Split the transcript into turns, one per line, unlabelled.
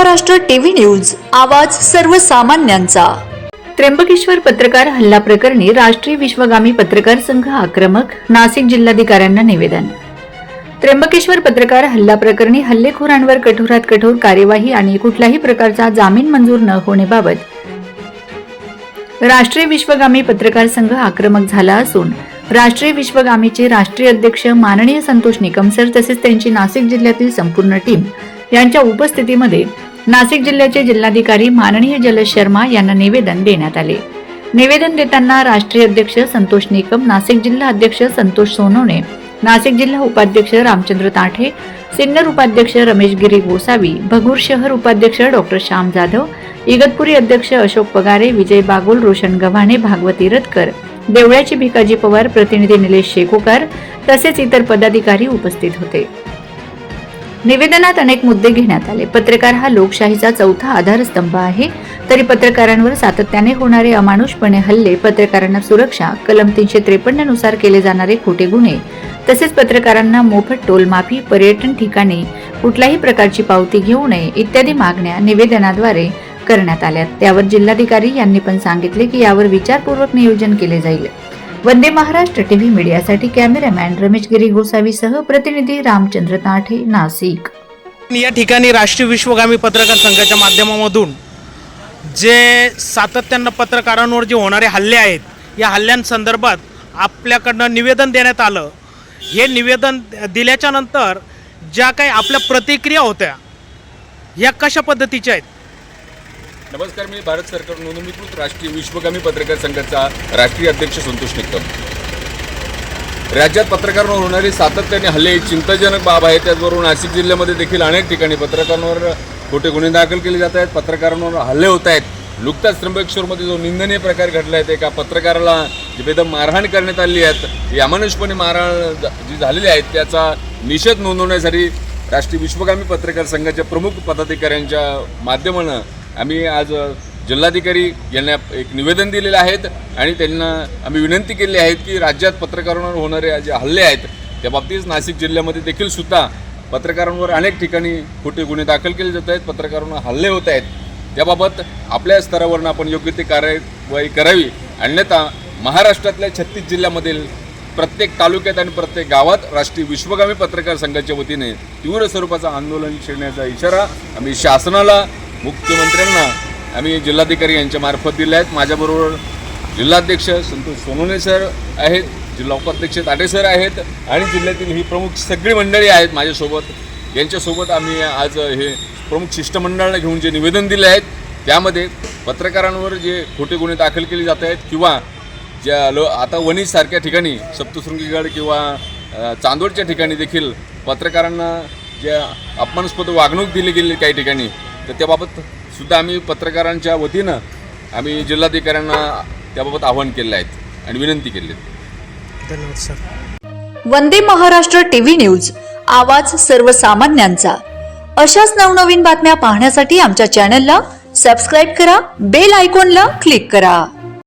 Maharashtra TV news आवाज सर्वसामान्यांचा. त्र्यंबकेश्वर पत्रकार हल्ला प्रकरणी राष्ट्रीय विश्वगामी पत्रकार संघ आक्रमक नाशिक जिल्हाधिकाऱ्यांना निवेदन. त्र्यंबकेश्वर पत्रकार हल्ला प्रकरणी हल्लेखोरांवर कठोरात कठोर कार्यवाही आणि कुठल्याही प्रकारचा जामीन मंजूर न होण्याबाबत राष्ट्रीय विश्वगामी पत्रकार संघ आक्रमक झाला असून राष्ट्रीय विश्वगामीचे राष्ट्रीय अध्यक्ष माननीय संतोष निकम सर तसेच त्यांची नाशिक जिल्ह्यातील संपूर्ण टीम यांच्या उपस्थितीमध्ये नाशिक जिल्ह्याचे जिल्हाधिकारी माननीय जलज शर्मा यांना निवेदन देण्यात आले. निवेदन देताना राष्ट्रीय अध्यक्ष संतोष निकम नाशिक जिल्हा अध्यक्ष संतोष सोनवणे नाशिक जिल्हा उपाध्यक्ष रामचंद्र ताठे सिन्नर उपाध्यक्ष रमेश गिरी गोसावी भगूर शहर उपाध्यक्ष डॉक्टर श्याम जाधव इगतपुरी अध्यक्ष अशोक पगारे विजय बागुल रोशन गव्हाणे भागवती रतकर देवळ्याचे भिकाजी पवार प्रतिनिधी निलेश शेकोकार तसेच इतर पदाधिकारी उपस्थित होते. निवेदनात अनेक मुद्दे घेण्यात आले. पत्रकार हा लोकशाहीचा चौथा आधारस्तंभ आहे. तरी पत्रकारांवर सातत्याने होणारे अमानुषपणे हल्ले पत्रकारांना सुरक्षा कलम तीनशे त्रेपन्ननुसार केले जाणारे खोटे गुन्हे तसेच पत्रकारांना मोफत टोलमाफी पर्यटन ठिकाणी कुठल्याही प्रकारची पावती घेऊ नये इत्यादी मागण्या निवेदनाद्वारे करण्यात आल्या त्यावर जिल्हाधिकारी यांनी पण सांगितले की यावर विचारपूर्वक नियोजन केले जाईल. वंदे महाराष्ट्र टीव्ही मीडियासाठी कॅमेरामॅन रमेश गिरी गोसावीसह प्रतिनिधी रामचंद्र ताठे नाशिक.
या ठिकाणी राष्ट्रीय विश्वगामी पत्रकार संघाच्या माध्यमामधून जे सातत्यानं पत्रकारांवर जे होणारे हल्ले आहेत या हल्ल्यांसंदर्भात आपल्याकडनं निवेदन देण्यात आलं. हे निवेदन दिल्याच्या नंतर ज्या काही आपल्या प्रतिक्रिया होत्या या कशा पद्धतीच्या आहेत?
नमस्कार मी भारत सरकार नोंदणीकृत राष्ट्रीय विश्वगामी पत्रकार संघाचा राष्ट्रीय अध्यक्ष संतोष निकम. राज्यात पत्रकारांवर होणारे सातत्याने हल्ले चिंताजनक बाब आहे. त्याचबरोबर नाशिक जिल्ह्यामध्ये देखील अनेक ठिकाणी पत्रकारांवर खोटे गुन्हे दाखल केले जात आहेत. पत्रकारांवर हल्ले होत आहेत. नुकताच त्र्यंबकेश्वरमध्ये जो निंदनीय प्रकार घडला आहे एका पत्रकाराला जी बेदम मारहाण करण्यात आली आहेत ही अमानुषपणे मारहाण जी झालेली आहे त्याचा निषेध नोंदवण्यासाठी राष्ट्रीय विश्वगामी पत्रकार संघाच्या प्रमुख पदाधिकाऱ्यांच्या माध्यमानं आम्ही आज जिल्हाधिकारी यांना एक निवेदन दिलेलं आहेत आणि त्यांना आम्ही विनंती केली आहे की राज्यात पत्रकारांवर होणारे जे हल्ले आहेत त्या बाबतीत नाशिक जिल्ह्यामध्ये देखील सुद्धा पत्रकारांवर अनेक ठिकाणी खोटे गुन्हे दाखल केले जात आहेत पत्रकारांवर हल्ले होत आहेत. त्याबाबत आपल्या स्तरावरनं आपण योग्य ते कार्यवाही करावी. अन्यथा महाराष्ट्रातल्या छत्तीस जिल्ह्यामधील प्रत्येक तालुक्यात आणि प्रत्येक गावात राष्ट्रीय विश्वगामी पत्रकार संघाच्या वतीने तीव्र स्वरूपाचं आंदोलन छेडण्याचा इशारा आम्ही शासनाला मुख्यमंत्र्यांना आम्ही जिल्हाधिकारी यांच्या मार्फत दिले आहेत. माझ्याबरोबर जिल्हाध्यक्ष संतोष सोनोने सर आहेत जिल्हा उपाध्यक्ष ताटे सर आहेत आणि जिल्ह्यातील ही प्रमुख सगळी मंडळी आहेत माझ्यासोबत. यांच्यासोबत आम्ही आज हे प्रमुख शिष्टमंडळाला घेऊन जे निवेदन दिले आहेत त्यामध्ये पत्रकारांवर जे खोटे गुन्हे दाखल केले जात आहेत किंवा ज्या लो आता वणीसारख्या ठिकाणी सप्तशृंगीगड किंवा चांदोडच्या ठिकाणी देखील पत्रकारांना ज्या अपमानास्पद वागणूक दिली गेली काही ठिकाणी तर त्याबाबत सुद्धा आम्ही पत्रकारांच्या वतीनं आम्ही जिल्हाधिकाऱ्यांना त्याबाबत आवाहन केलं आहे आणि विनंती केली आहे.
धन्यवाद sir.
Vande Maharashtra TV news आवाज सर्वसामान्यांचा. अशाच नवनवीन बातम्या पाहण्यासाठी आमच्या चॅनलला सबस्क्राईब करा बेल आयकॉनला क्लिक करा.